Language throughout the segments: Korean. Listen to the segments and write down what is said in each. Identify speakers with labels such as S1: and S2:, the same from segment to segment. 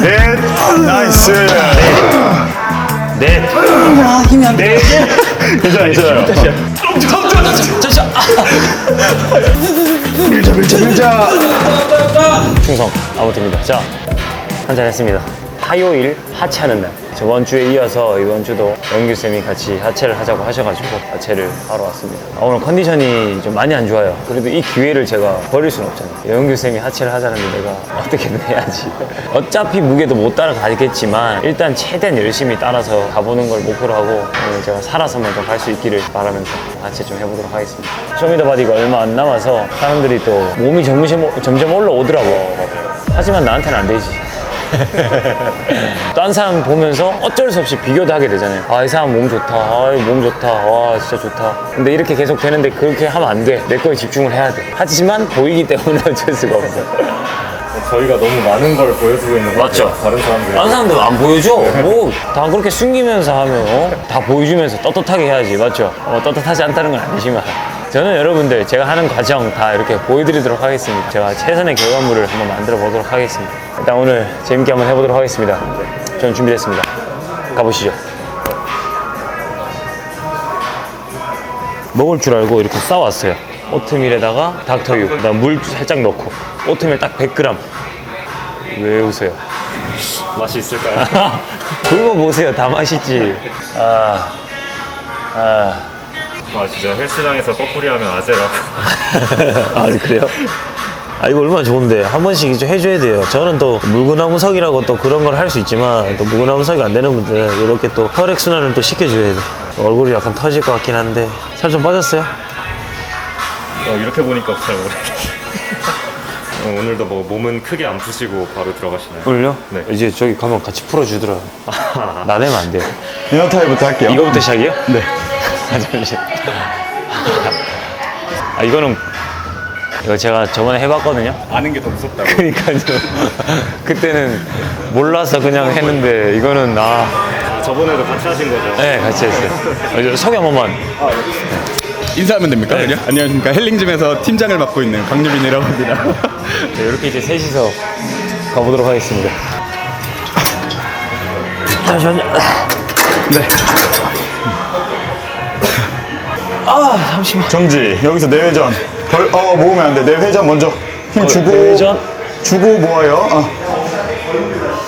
S1: 넷, 나이스.
S2: 넷.
S3: 아, 힘이 안 돼.
S1: 괜찮아, 괜찮아요.
S3: 잠시만.
S1: 밀자, 밀자, 밀자.
S2: 충성 아무튼입니다. 자, 한잔 했습니다. 화요일 하체하는 날. 저번 주에 이어서 이번 주도 영규쌤이 같이 하체를 하자고 하셔가지고 하체를 하러 왔습니다. 아, 오늘 컨디션이 좀 많이 안 좋아요. 그래도 이 기회를 제가 버릴 수는 없잖아요. 영규쌤이 하체를 하자는데 내가 어떻게든 해야지. 어차피 무게도 못 따라가겠지만 일단 최대한 열심히 따라서 가보는 걸 목표로 하고 오늘 제가 살아서 먼저 갈수 있기를 바라면서 하체 좀 해보도록 하겠습니다. 쇼미더바디가 얼마 안 남아서 사람들이 또 몸이 점점, 점점 올라오더라고. 하지만 나한테는 안 되지. 딴 사람 보면서 어쩔 수 없이 비교도 하게 되잖아요. 아, 이 사람 몸 좋다. 아, 이몸 좋다. 와, 진짜 좋다. 근데 이렇게 계속 되는데 그렇게 하면 안 돼. 내 거에 집중을 해야 돼. 하지만 보이기 때문에 어쩔 수가 없어.
S4: 저희가 너무 많은 걸 보여주고 있는 것
S2: 맞죠?
S4: 다른 사람들이.
S2: 다른 사람들 안 보여줘. 뭐, 다 그렇게 숨기면서 하면, 어? 다 보여주면서 떳떳하게 해야지. 맞죠? 어, 떳떳하지 않다는 건 아니지만. 저는 여러분들, 제가 하는 과정 다 이렇게 보여드리도록 하겠습니다. 제가 최선의 결과물을 한번 만들어 보도록 하겠습니다. 일단 오늘 재밌게 한번 해보도록 하겠습니다. 저는 준비됐습니다. 가보시죠. 먹을 줄 알고 이렇게 싸왔어요. 오트밀에다가 닥터유, 그다음 물 살짝 넣고 오트밀 딱 100g. 왜 웃어요?
S4: 맛이 있을까요?
S2: 그거 보세요. 다 맛있지. 아, 아,
S4: 아 진짜 헬스장에서 뻐꾸리 하면 아재라고.
S2: 아 그래요? 아 이거 얼마나 좋은데 한 번씩 좀 해줘야 돼요. 저는 또 물구나무석이라고 또 그런 걸 할 수 있지만 또 물구나무석이 안 되는 분들 이렇게 또 혈액 순환을 또 시켜줘야 돼. 얼굴이 약간 터질 것 같긴 한데 살 좀 빠졌어요?
S4: 어, 이렇게 보니까 잘 모르겠어요. 어, 오늘도 뭐 몸은 크게 안 푸시고 바로 들어가시나요?
S2: 오늘요?
S4: 네.
S2: 이제 저기 가면 같이 풀어주더라. 나대면 안 돼요.
S1: 이너타이부터 할게요.
S2: 이거부터 시작이요?
S1: 네.
S2: 아, 잠시. 아, 이거는 이거 제가 저번에 해봤거든요.
S4: 아는 게 더 무섭다고.
S2: 그러니까요. 그때는 몰라서 그냥 했는데 이거는 아,
S4: 저번에도 같이 하신 거죠?
S2: 네 같이 했어요. 어, 이제 소개 한 번만.
S5: 인사하면 됩니까? 그냥? 안녕하십니까 헬링짐에서 팀장을 맡고 있는 강유빈이라고 합니다.
S2: 네, 이렇게 이제 셋이서 가보도록 하겠습니다. 잠시만요. 네. 아 잠시만.
S1: 정지. 여기서 내회전. 벌, 어, 모으면 안 돼. 내회전 먼저. 힘 주고.
S2: 내회전?
S1: 주고 모아요. 어.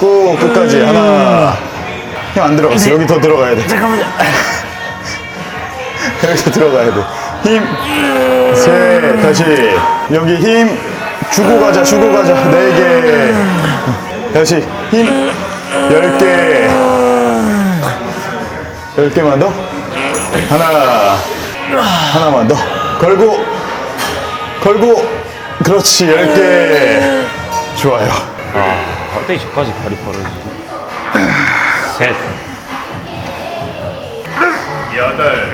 S1: 꾹, 끝까지. 하나. 힘 안 들어갔어. 여기 더 들어가야 돼.
S2: 잠깐만요.
S1: 여기서 들어가야 돼. 힘. 셋. 다시. 여기 힘. 주고 가자, 주고 가자. 네 개. 다시. 힘. 열 개. 열 개만 더. 하나. 하나만 더. 걸고. 걸고. 그렇지. 열 개. 좋아요.
S2: 아, 갑자기 저까지 발이 벌어지지. 셋.
S4: 여덟.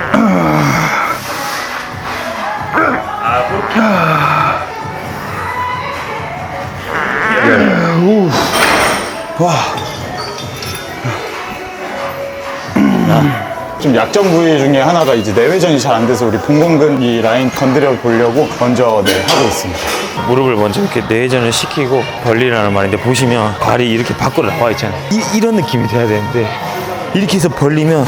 S1: 좀 약점 부위 중에 하나가 이제 내회전이 잘 안 돼서 우리 봉공근 이 라인 건드려 보려고 먼저 네, 하고 있습니다.
S2: 무릎을 먼저 이렇게 내전을 시키고 벌리라는 말인데 보시면 발이 이렇게 밖으로 나와 있잖아요. 이, 런 느낌이 돼야 되는데 이렇게 해서 벌리면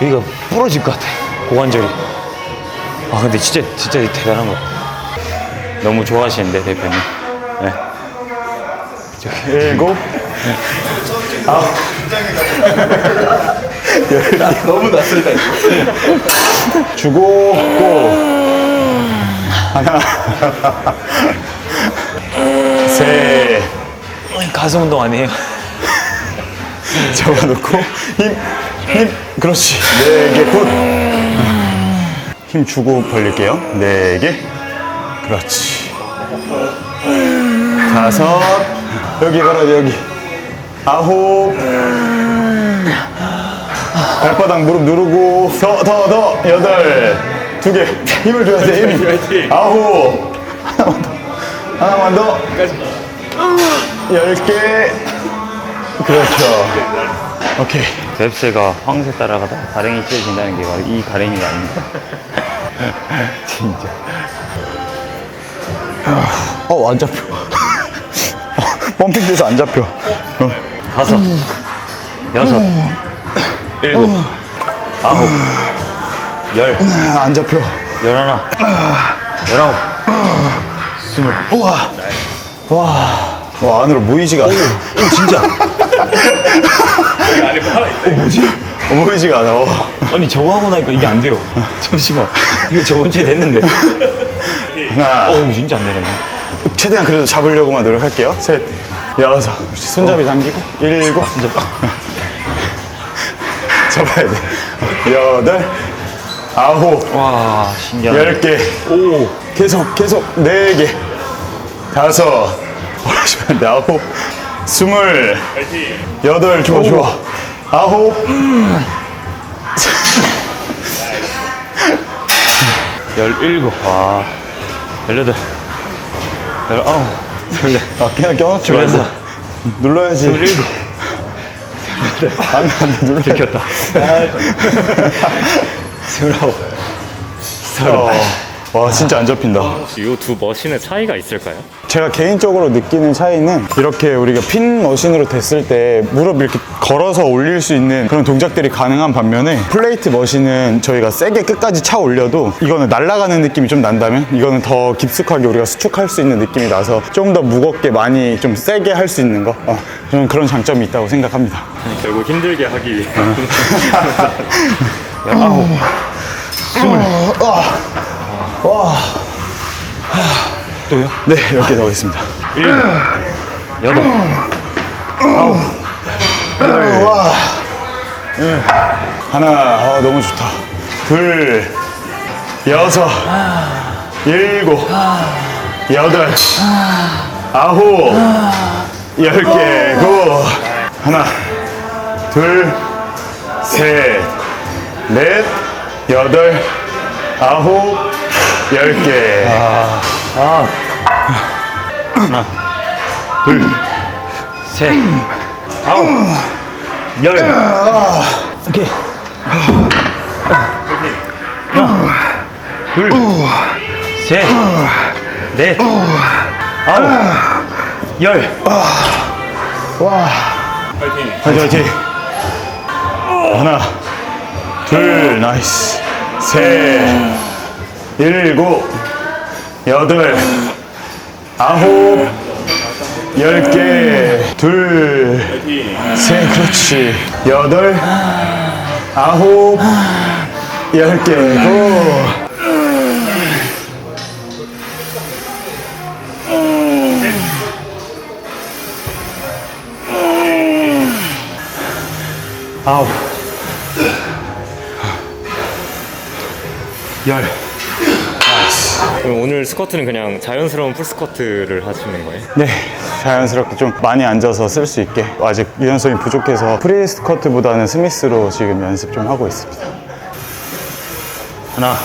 S2: 여기가 부러질 것 같아. 고관절이. 아 근데 진짜 진짜 대단한 것 같아. 너무 좋아하시는데 대표님. 네.
S1: 일곱.
S5: 너무 낯설다.
S1: 주고 고. 하나 셋
S2: 가슴 운동 아니에요?
S1: 잡아놓고 힘 힘. 그렇지. 네 개 굿 힘 주고 벌릴게요. 네 개. 그렇지. 다섯. 여기 걸어야 돼 여기. 아홉 발바닥 무릎 누르고 더 더 더. 여덟. 두 개. 힘을 줘야 돼 힘. 아홉. 하나만 더. 하나만 더. 열 개. 그렇죠. 오케이.
S2: 뱁새가 황새 따라가다 가랭이 찢어진다는 게 바로 이 가랭이가 아닙니다. 진짜.
S1: 어안 잡혀. 펌핑 돼서 안 잡혀. 어.
S2: 다섯, 여섯, 일곱, 아홉, 열,
S1: 아, 안 잡혀.
S2: 열하나, 열아홉, 스물.
S1: 우와. 와. 와, 안으로 모이지가 않아.
S2: 진짜.
S1: 어, 모이지가 않아. 어.
S2: 아니 저거 하고 나니까 이게 안 돼요. 잠시만. 이거 저번 주에 됐는데.
S1: 하나.
S2: 어 진짜 안 되네.
S1: 최대한 그래도 잡으려고만 노력할게요. 셋, 여섯, 손잡이 당기고, 일곱, 잡아야 돼. 여덟, 아홉,
S2: 와 신기하네.
S1: 열 개, 오, 계속, 계속, 네 개, 다섯, 아홉, 스물, 여덟, 좋아, 좋아, 아홉,
S2: 열일곱. 와. 열여덟. 열아홉. 열네.
S1: 아, 그냥 껴놓지 말고. 눌러야지.
S2: 열일곱.
S1: 안 돼, 안 돼, 눌러.
S2: 들켰다. 스물아홉.
S1: 어, 와, 진짜 안 잡힌다.
S4: 이두 머신의 차이가 있을까요?
S1: 제가 개인적으로 느끼는 차이는 이렇게 우리가 핀 머신으로 됐을 때 무릎 이렇게 걸어서 올릴 수 있는 그런 동작들이 가능한 반면에 플레이트 머신은 저희가 세게 끝까지 차 올려도 이거는 날아가는 느낌이 좀 난다면 이거는 더 깊숙하게 우리가 수축할 수 있는 느낌이 나서 좀 더 무겁게 많이 좀 세게 할 수 있는 거 어, 저는 그런 장점이 있다고 생각합니다.
S4: 결국 힘들게 하기 위해
S1: 네, 이렇게 더 하겠습니다.
S2: 여덟.
S1: 하나, 아, 너무 좋다. 둘, 여섯, 일곱, 여덟, 아홉, 열 개, 고. 하나, 둘, 셋, 넷, 여덟, 아홉, 열 개.
S2: 셋. 아홉. 열. 오케이. 하나. 둘. 셋. 넷. 아홉. 열.
S1: 화이팅, 화이팅. 하나, 둘, 나이스. 셋, 일곱, 여덟, 아홉, 열 개. 둘, 셋, 그렇지. 여덟, 아홉, 열 개. 고.
S2: 아홉. 열.
S4: 그럼 오늘 스쿼트는 그냥 자연스러운 풀 스쿼트를 하시는 거예요?
S1: 네, 자연스럽게 좀 많이 앉아서 쓸 수 있게 아직 유연성이 부족해서 프리 스쿼트보다는 스미스로 지금 연습 좀 하고 있습니다.
S2: 하나.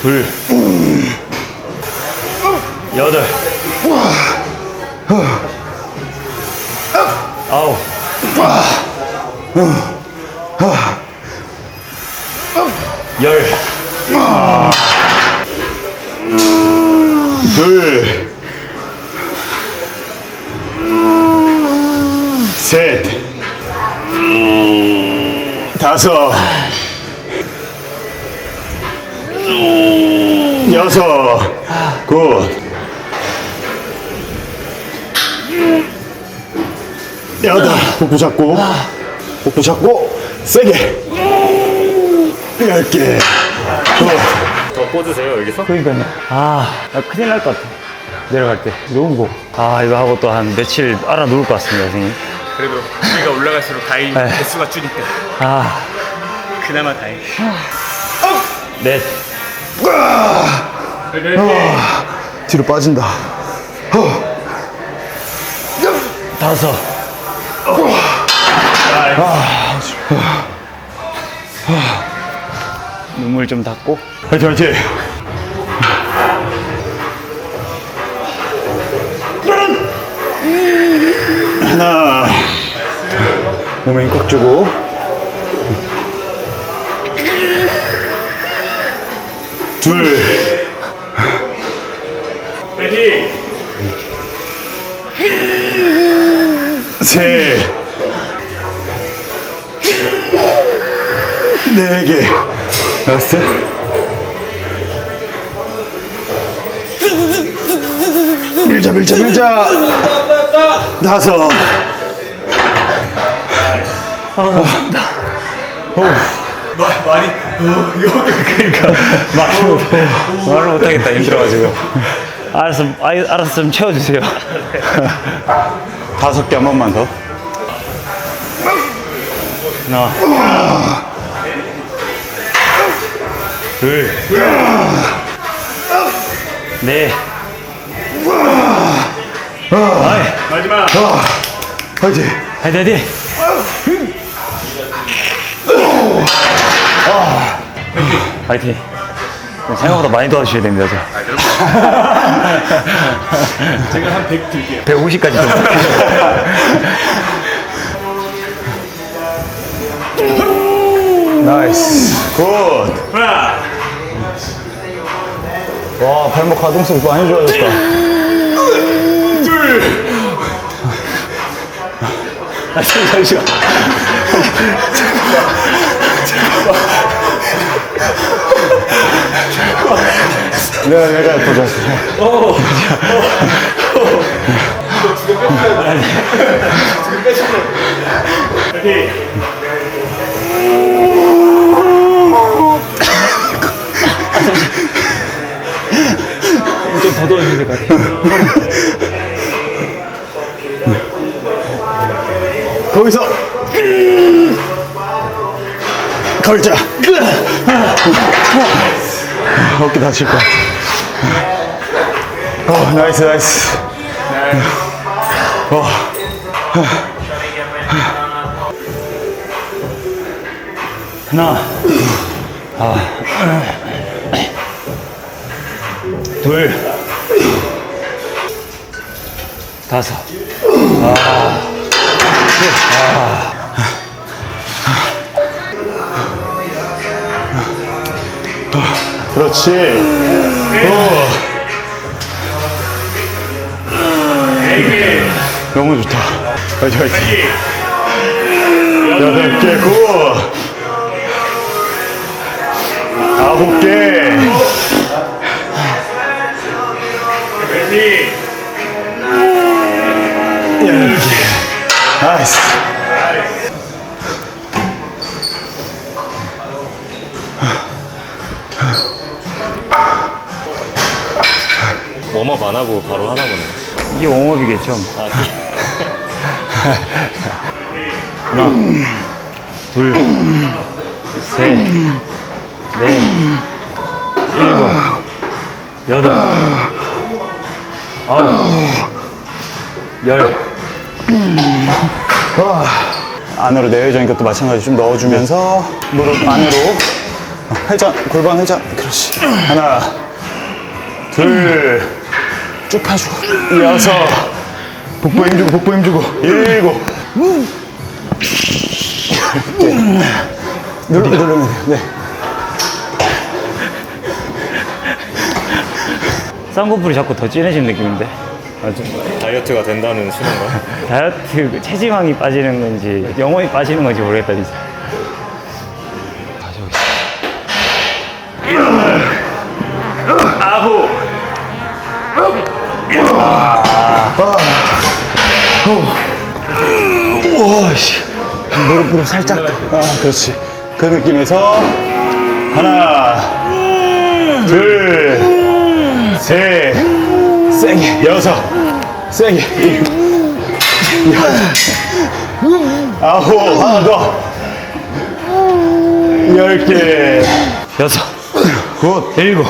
S2: 둘. 여덟. 아홉. 열.
S1: 둘, 셋, 다섯, 여섯, 굿, 여덟, 복부 잡고, 복부 잡고, 세게, 열 개, 굿.
S4: 더 꽂으세요 여기서?
S2: 그러니까요. 아, 나 큰일 날 것 같아. 내려갈 때. 너무 무거워. 아, 이거 하고 또 한 며칠 알아 누울 것 같습니다, 선생님.
S5: 그래도 우리가 올라갈수록 다행
S2: 네.
S5: 개수가 줄니까
S2: 아,
S5: 그나마 다행.
S2: 넷.
S1: 뒤로 빠진다.
S2: 다섯. 눈물 좀 닦고.
S1: 화이팅, 화이팅. 하나. 몸에 힘꽉 주고. 둘. 셋, 네 개, 여섯, 밀자, 밀자, 밀자, 다섯,
S2: 말을 못하겠다 힘들어가지고. 알았어 아이, 알았어 좀 채워주세요.
S1: 다섯 개 한 번만 더.
S2: 하나 둘넷
S4: 마지막
S1: 화이팅!
S2: 화이팅 화이팅 화이팅 생각보다 많이 도와주셔야 됩니다 저.
S3: 제가 한 100 드릴게요.
S2: 150까지 좀
S1: 나이스. 굿.
S4: 하나
S1: 와, 발목 가동성 많이 좋아졌다.
S2: 아, 잠시만
S1: 내가, 내가 도전했어.
S2: 좀더 도 와주셔야 될것 같아요
S1: 거기서. 걸자. 어깨 다칠 것 같아. 어, 나이스, 나이스. 어.
S2: 하나 둘 다섯
S1: 그렇지. 어. 너무 좋다. 화이팅, 화이팅. 여덟 개, 구. 아홉 개.
S4: 웜업 안 하고 바로 하나 보네.
S2: 이게 웜업이겠죠?
S4: 아,
S2: 하나 둘 셋 넷 일곱 여덟 아홉 열.
S1: 안으로 내외전이니까 또 마찬가지 좀 넣어주면서 무릎 안으로 회전 골반 회전 그렇지. 하나 둘 쭉 펴주고. 여섯 복부 힘 주고 복부 힘 주고. 일곱. 누르, 누르면 돼요. 네.
S2: 쌍꺼풀이 자꾸 더 진해진 느낌인데? 맞죠?
S4: 다이어트가 된다는 신호인가?
S2: 다이어트 그 체지방이 빠지는 건지 영혼이 빠지는 건지 모르겠다 진짜
S1: 무릎 살짝. 아 그렇지. 그 느낌에서 하나 둘 셋 세게. 여섯. 세게. 여덟 아홉. 하나 더 열 개.
S2: 여섯.
S1: 굿.
S2: 일곱.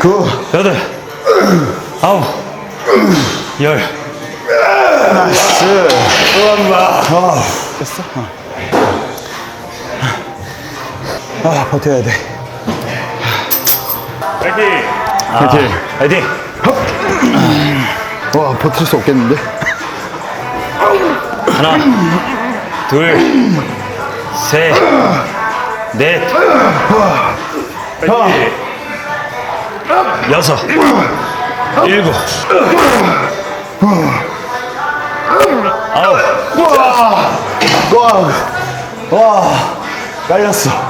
S1: 굿.
S2: 여덟. 아홉. 열.
S1: 나이스. 아. 됐어? 아, 아 버텨야 돼.
S4: 파이팅!
S1: 파이팅.
S2: 화이팅!
S1: 와 버틸 수 없겠는데?
S2: 하나 둘 셋넷. 여섯 일곱
S1: 와, 와, 깔렸어.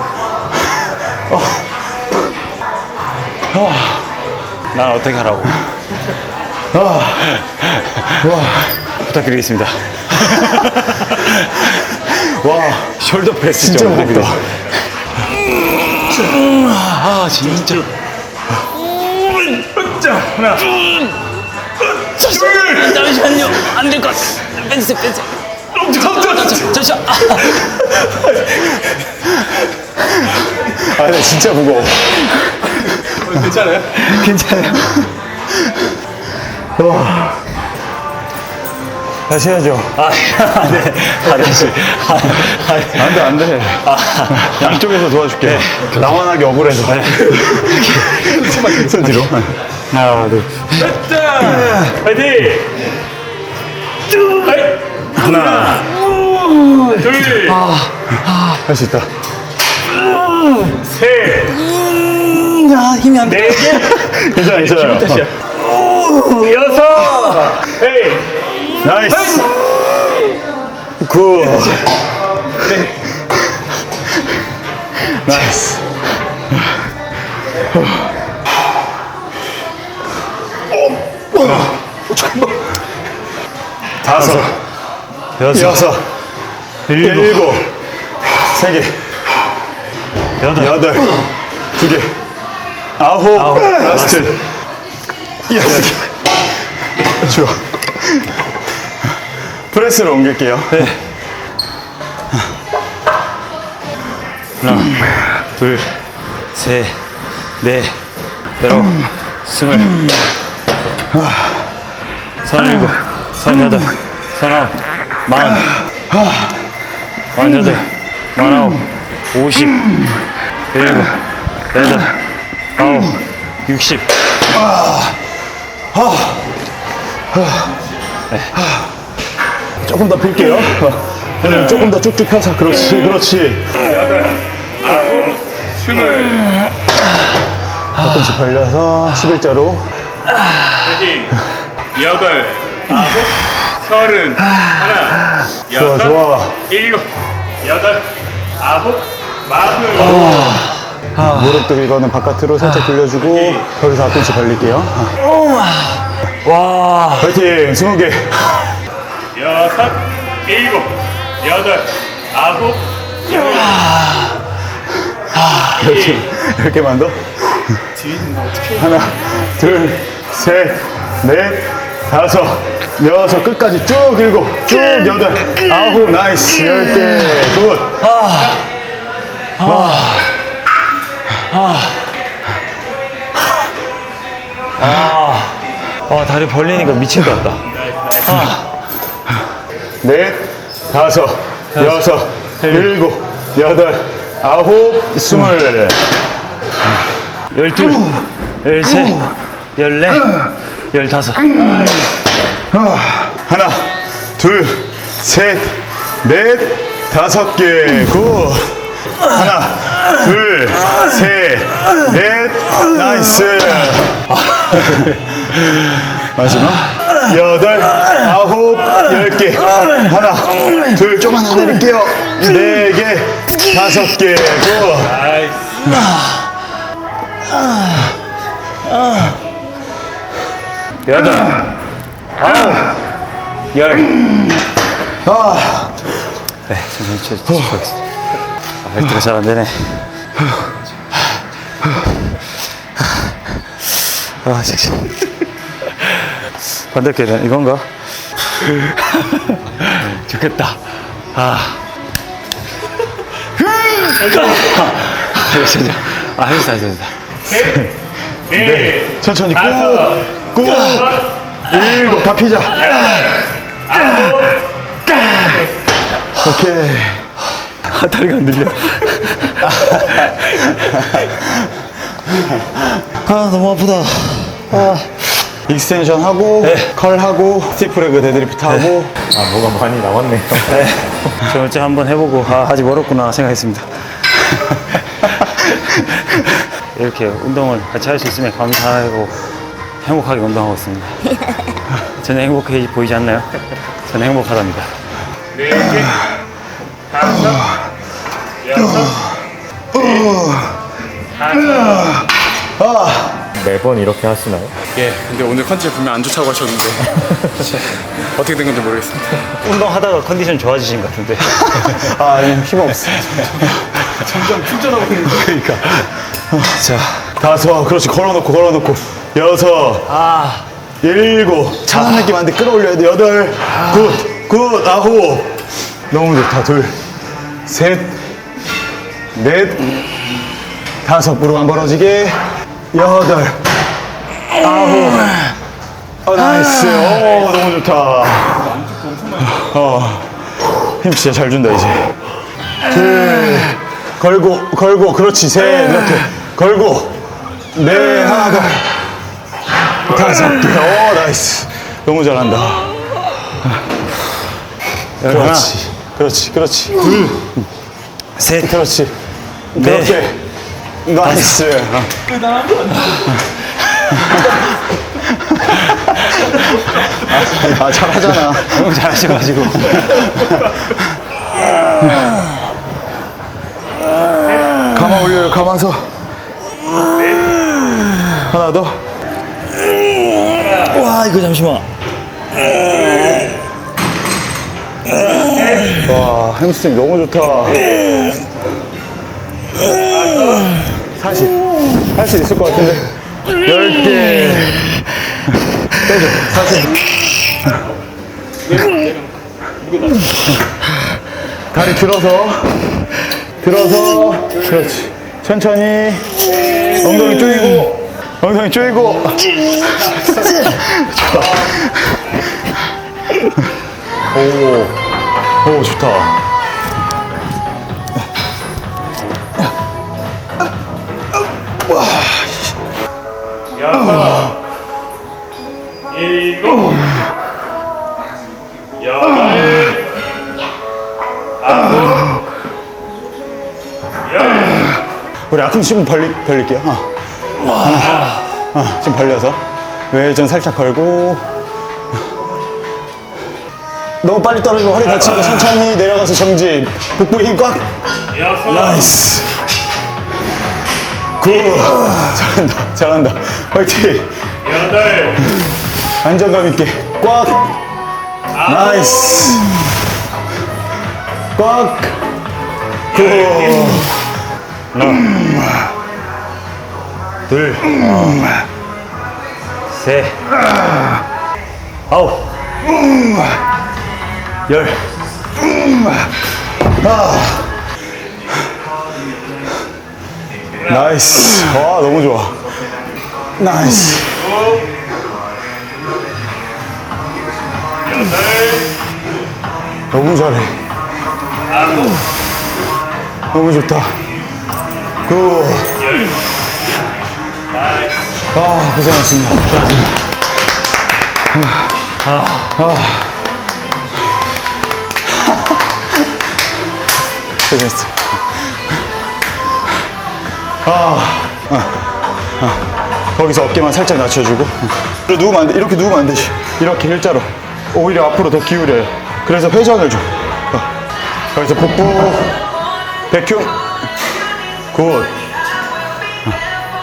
S2: 난 어떻게 하라고? 부탁드리겠습니다.
S1: 와,
S2: 숄더 프레스
S1: 진짜
S2: 좀
S1: 무겁다.
S2: 아 진짜. 잠시만요. 안 될 것 같아. 빼주세요, 빼주세요. 잠시만.
S1: 아, 근데 진짜 무거워.
S5: 괜찮아요?
S1: 괜찮아요. 와. 다시 해야죠.
S2: 아, 네. 아, 다시. 아, 아,
S1: 안 돼, 안 돼. 양쪽에서 도와줄게. 나만하게 억울해서. 손 뒤로.
S2: 하나, 둘.
S3: 파이팅! 하나, 둘,
S1: 할수 있다.
S3: 셋,
S2: 힘이 안 돼.
S3: 네 개,
S1: 괜찮아, 괜찮아.
S3: 여섯, 에잇,
S1: 나이스. 굿. 나이스. 다섯, 여섯, 일곱, 세 개, 여덟, 두 개, 아홉, 라스트, 여섯 개. 좋아. 프레스로 옮길게요.
S2: 둘, 셋, 넷, 여섯, 스물, 서른일곱, 서른여덟, 서른아홉, 마흔, 마흔여덟, 마흔아홉, 오십, 일곱, 여덟, 아홉, 육십.
S1: 조금 더 필게요. 네, 조금 더 쭉쭉 펴서. 그렇지, 그렇지.
S3: 스물,
S1: 조금씩 벌려서 11자로.
S3: 파이팅! 여덟, 아홉, 서른, 하나,
S1: 좋아,
S3: 여섯,
S1: 좋아.
S3: 일곱, 여덟, 아홉, 마흔.
S1: 무릎도 이거는 바깥으로 살짝 돌려주고, 거기서 앞꿈치 벌릴게요.
S2: 와,
S1: 파이팅! 20개.
S3: 여섯, 일곱, 여덟, 아홉, 열.
S1: 이렇게, 이렇게만 더. 하나, 둘, 셋, 넷, 다섯, 여섯, 끝까지 쭉 일곱, 쭉 여덟, 아홉, 나이스, 열 개, 굿.
S2: 와, 다리 벌리니까 미친 것 같다.
S1: 넷, 다섯, 여섯, 일곱, 여덟, 아홉, 스물.
S2: 열둘, 열셋, 열넷, 열다섯.
S1: 하나, 둘, 셋, 넷, 다섯 개. 굿. 하나, 둘, 셋, 넷, 나이스. 마지막. 여덟, 아홉, 열 개. 하나, 둘, 조금만 더 내릴게요. 네 개, 다섯 개. 굿.
S2: 여덟, 아홉, 열.
S1: 아,
S2: 네, 천천히 쳐, 쳐, 쳐. 아, 벨트가 잘 안 되네. 아, 섹시. 반대께 되 이건가? 좋겠다. 아. 아, 진짜. 아, 했어, 했어, 했어.
S3: 네,
S1: 천천히 꾹,
S3: 다섯,
S1: 꾹. 일곱, 다 피자. 오케이.
S2: 아, 다리가 안 들려. 아, 너무 아프다.
S1: 익스텐션 하고, 컬 하고, 스티프레그 데드리프트 하고.
S2: 아, 뭐가 많이 남았네요. 네. 저번 주에 한번 해보고, 아, 아직 멀었구나 생각했습니다. 이렇게 운동을 같이 할 수 있으면 감사하고 행복하게 운동하고 있습니다. 저는 행복해 보이지 않나요? 저는 행복하답니다.
S3: 네 개, 다섯, 여섯,
S2: 매번 이렇게 하시나요?
S5: 예, 근데 오늘 컨디션 분명 안 좋다고 하셨는데 어떻게 된 건지 모르겠습니다.
S2: 운동하다가 컨디션 좋아지신 것 같은데.
S1: 아, 아니, 힘없어.
S5: 점점 풀전하고 있는 거.
S1: 그러니까. 자, 다섯. 그렇지. 걸어놓고, 걸어놓고. 여섯.
S2: 아,
S1: 일곱. 차는 느낌 안 돼. 끌어올려야 돼. 여덟. 굿. 굿. 아홉. 너무 좋다. 둘. 셋. 넷. 다섯. 무릎 안 벌어지게. 여덟. 아홉. 어, 나이스. 오, 너무 좋다. 어. 힘 진짜 잘 준다, 이제. 둘. 걸고, 걸고. 그렇지. 셋. 이렇게. 걸고. 네. 하나 더. 다섯 개. 오, 나이스. 너무 잘한다. 그렇지. 그렇지. 그렇지. 둘. 셋. 그렇지. 그렇게. 나이스. 아, 잘하잖아.
S2: 너무 잘하셔가지고.
S1: 가만 올려요. 가만서. 하나 더.
S2: 와, 이거 잠시만.
S1: 와, 햄스트링 너무 좋다. 40. 할 수 있을 것 같은데. 10개. 빼줘. 40. 다리 들어서. 들어서. 그렇지. 천천히. 엉덩이 조이고. 엉덩이 조이고. 좋아. 오. 오, 좋다.
S3: 여섯, 일곱, 여덟, 아홉, 열.
S1: 우리 아픔 좀 벌리, 벌릴게요. 어. 하나, 어, 좀 벌려서. 외전 살짝 걸고. 너무 빨리 떨어지면 허리 다치고 천천히 내려가서 정지. 복부 힘 꽉.
S3: 여섯,
S1: 나이스. 굿. 잘한다. 잘한다. 화이팅.
S3: 여덟,
S1: 안정감 있게. 꽉. 나이스. 꽉. 굿. 하나. 둘.
S2: 셋.
S1: 아홉. 열. 아. 나이스. 와, 너무 좋아. 나이스. 너무 잘해. 너무 좋다. 굿. 아, 고생하셨습니다. 고생했어. 아, 아, 아. 거기서 어깨만 살짝 낮춰주고. 이렇게 누우면 안 돼. 이렇게 누우면 안 되지. 이렇게 일자로. 오히려 앞으로 더 기울여요. 그래서 회전을 줘. 어. 거기서 복부, 백흉. 굿.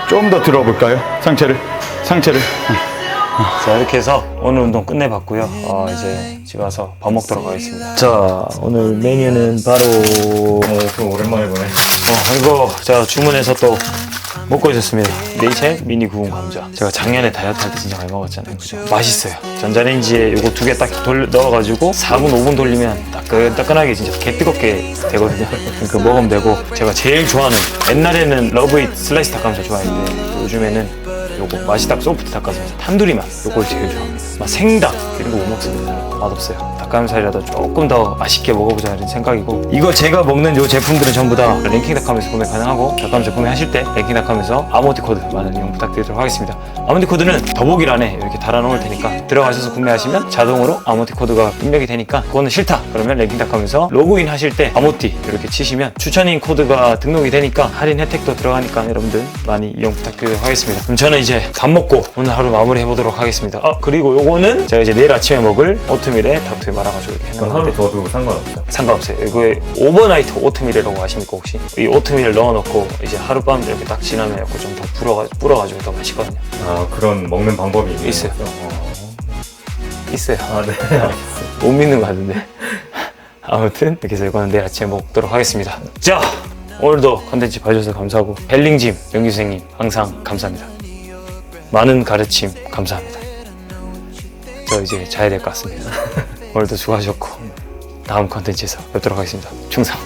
S1: 좀더 들어볼까요? 상체를. 상체를.
S2: 자, 이렇게 해서 오늘 운동 끝내봤고요. 어, 이제 집 와서 밥 먹도록 하겠습니다. 자, 오늘 메뉴는 바로,
S4: 어, 좀 오랜만에 보네.
S2: 어, 이거 제가 주문해서 또 먹고 있었습니다. 네이첼 미니 구운 감자. 제가 작년에 다이어트 할 때 진짜 많이 먹었잖아요. 그죠? 맛있어요. 전자레인지에 이거 두 개 딱 넣어가지고 4분, 5분 돌리면 따끈따끈하게 진짜 개 뜨겁게 되거든요. 그 먹으면 되고 제가 제일 좋아하는 옛날에는 러브잇 슬라이스 닭가슴살 좋아했는데 요즘에는 요거 맛이 딱 소프트 닭가슴살 탄두리 맛 요걸 제일 좋아합니다. 막 생닭 이런 거 못 먹습니다. 맛없어요. 닭가슴살이라도 조금 더 맛있게 먹어보자 이런 생각이고 이거 제가 먹는 요 제품들은 전부 다 랭킹닷컴에서 구매 가능하고 닷컴에서 구매하실 때 랭킹닷컴에서 아모티 코드 많은 이용 부탁드리도록 하겠습니다. 아모티 코드는 더보기란에 이렇게 달아놓을 테니까 들어가셔서 구매하시면 자동으로 아모티 코드가 입력이 되니까 그거는 싫다 그러면 랭킹닷컴에서 로그인 하실 때 아모티 이렇게 치시면 추천인 코드가 등록이 되니까 할인 혜택도 들어가니까 여러분들 많이 이용 부탁드리도록 하겠습니다. 그럼 저는 이제 밥 먹고 오늘 하루 마무리 해보도록 하겠습니다. 아 그리고 요거는 제가 이제 내일 아침에 먹을 오트밀에 닭투에 말아가지고 이렇게 해놓은
S4: 하루 둬도 상관없죠.
S2: 상관없어요. 이거에 오버나이트 오트밀이라고 아십니까 혹시? 이 오트밀을 넣어놓고 이제 하룻밤 이렇게 딱 지나면 좀 더 불어가, 불어가지고 더 맛있거든요.
S4: 아 그런 먹는 방법이 있는
S2: 있어요.
S4: 거죠? 어.
S2: 있어요.
S4: 아 네.
S2: 못 믿는 거 같은데. 아무튼 이렇게 해서 이거는 내일 아침에 먹도록 하겠습니다. 자 오늘도 컨텐츠 봐주셔서 감사하고 벨링짐 명규 선생님 항상 감사합니다. 많은 가르침 감사합니다. 저 이제 자야 될 것 같습니다. 오늘도 수고하셨고 다음 컨텐츠에서 뵙도록 하겠습니다. 충성.